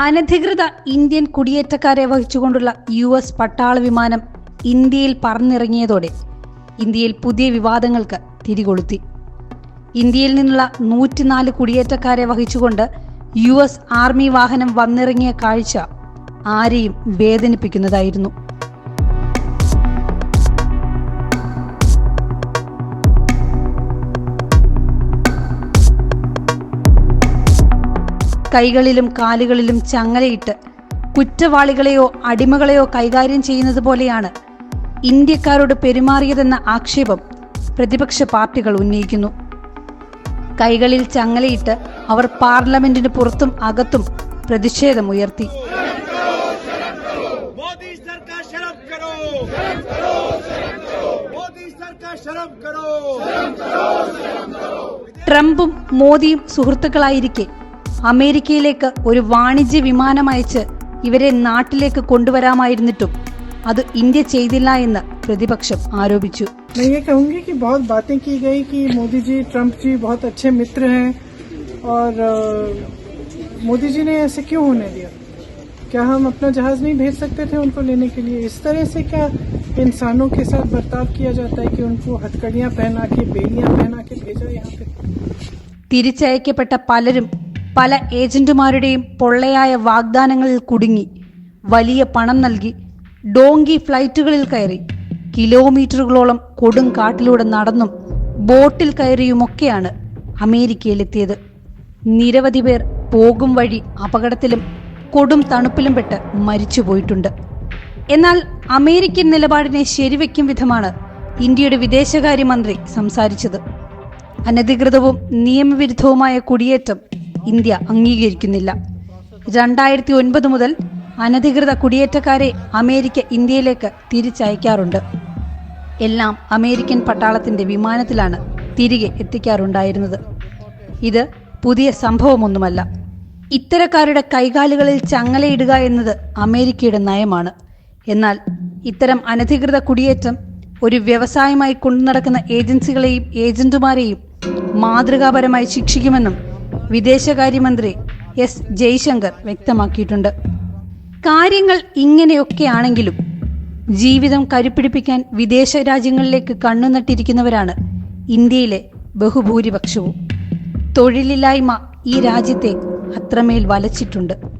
അനധികൃത ഇന്ത്യൻ കുടിയേറ്റക്കാരെ വഹിച്ചുകൊണ്ടുള്ള U S പട്ടാള വിമാനം ഇന്ത്യയിൽ പറന്നിറങ്ങിയതോടെ ഇന്ത്യയിൽ പുതിയ വിവാദങ്ങൾക്ക് തിരികൊളുത്തി. ഇന്ത്യയിൽ നിന്നുള്ള നൂറ്റിനാല് കുടിയേറ്റക്കാരെ വഹിച്ചുകൊണ്ട് യു എസ് ആർമി വാഹനം വന്നിറങ്ങിയ കാഴ്ച ആരെയും വേദനിപ്പിക്കുന്നതായിരുന്നു. കൈകളിലും കാലുകളിലും ചങ്ങലയിട്ട് കുറ്റവാളികളെയോ അടിമകളെയോ കൈകാര്യം ചെയ്യുന്നത് പോലെയാണ് ഇന്ത്യക്കാരോട് പെരുമാറിയതെന്ന ആക്ഷേപം പ്രതിപക്ഷ പാർട്ടികൾ ഉന്നയിക്കുന്നു. കൈകളിൽ ചങ്ങലയിട്ട് അവർ പാർലമെന്റിന് പുറത്തും അകത്തും പ്രതിഷേധം ഉയർത്തി. ട്രംപും മോദിയും സുഹൃത്തുക്കളായിരിക്കെ അമേരിക്കയിലേക്ക് ഒരു വാണിജ്യ വിമാനം അയച്ച് ഇവരെ നാട്ടിലേക്ക് കൊണ്ടുവരാമായിരുന്നിട്ടും അത് ഇന്ത്യ ചെയ്തില്ല എന്ന് പ്രതിപക്ഷം ആരോപിച്ചു मैं ये कहूंगी कि बहुत बातें की गई कि मोदी जी ट्रंप जी बहुत अच्छे मित्र हैं और अ, मोदी जी ने ऐसे क्यों होने दिया क्या हम अपना जहाज नहीं भेज सकते थे उनको लेने के लिए इस तरह से क्या इंसानों के साथ बर्ताव किया जाता है कि उनको हथकड़ियां पहना के बेड़ियां पहना के भेजा यहाँ पे തിരിച്ചയക്കപ്പെട്ട പലരും പല ഏജന്റുമാരുടെയും പൊള്ളയായ വാഗ്ദാനങ്ങളിൽ കുടുങ്ങി. വലിയ പണം നൽകി. ഡോങ്കി ഫ്ലൈറ്റുകളിൽ കയറി. കിലോമീറ്ററുകളോളം കൊടും കാട്ടിലൂടെ നടന്നും ബോട്ടിൽ കയറിയുമൊക്കെയാണ് അമേരിക്കയിലെത്തിയത്. നിരവധി പേർ പോകും വഴി അപകടത്തിലും കൊടും തണുപ്പിലും പെട്ട് മരിച്ചുപോയിട്ടുണ്ട് എന്നാൽ അമേരിക്കൻ നിലപാടിനെ ശരിവെക്കും വിധമാണ് ഇന്ത്യയുടെ വിദേശകാര്യമന്ത്രി സംസാരിച്ചത്. അനധികൃതവും നിയമവിരുദ്ധവുമായ കുടിയേറ്റം ഇന്ത്യ അംഗീകരിക്കുന്നില്ല. രണ്ടായിരത്തി ഒൻപത് മുതൽ അനധികൃത കുടിയേറ്റക്കാരെ അമേരിക്ക ഇന്ത്യയിലേക്ക് തിരിച്ചയക്കാറുണ്ട്. എല്ലാം അമേരിക്കൻ പട്ടാളത്തിന്റെ വിമാനത്തിലാണ് തിരികെ എത്തിക്കാറുണ്ടായിരുന്നത്. ഇത് പുതിയ സംഭവമൊന്നുമല്ല. ഇത്തരക്കാരുടെ കൈകാലുകളിൽ ചങ്ങലയിടുക എന്നത് അമേരിക്കയുടെ നയമാണ്. എന്നാൽ ഇത്തരം അനധികൃത കുടിയേറ്റം ഒരു വ്യവസായമായി കൊണ്ടുനടക്കുന്ന ഏജൻസികളെയും ഏജന്റുമാരെയും മാതൃകാപരമായി ശിക്ഷിക്കുമെന്നും വിദേശകാര്യമന്ത്രി എസ് ജയശങ്കർ വ്യക്തമാക്കിയിട്ടുണ്ട്. കാര്യങ്ങൾ ഇങ്ങനെയൊക്കെയാണെങ്കിലും ജീവിതം കരുപ്പിടിപ്പിക്കാൻ വിദേശ രാജ്യങ്ങളിലേക്ക് കണ്ണുനട്ടിരിക്കുന്നവരാണ് ഇന്ത്യയിലെ ബഹുഭൂരിപക്ഷവും. തൊഴിലില്ലായ്മ ഈ രാജ്യത്തെ അത്രമേൽ വലച്ചിട്ടുണ്ട്.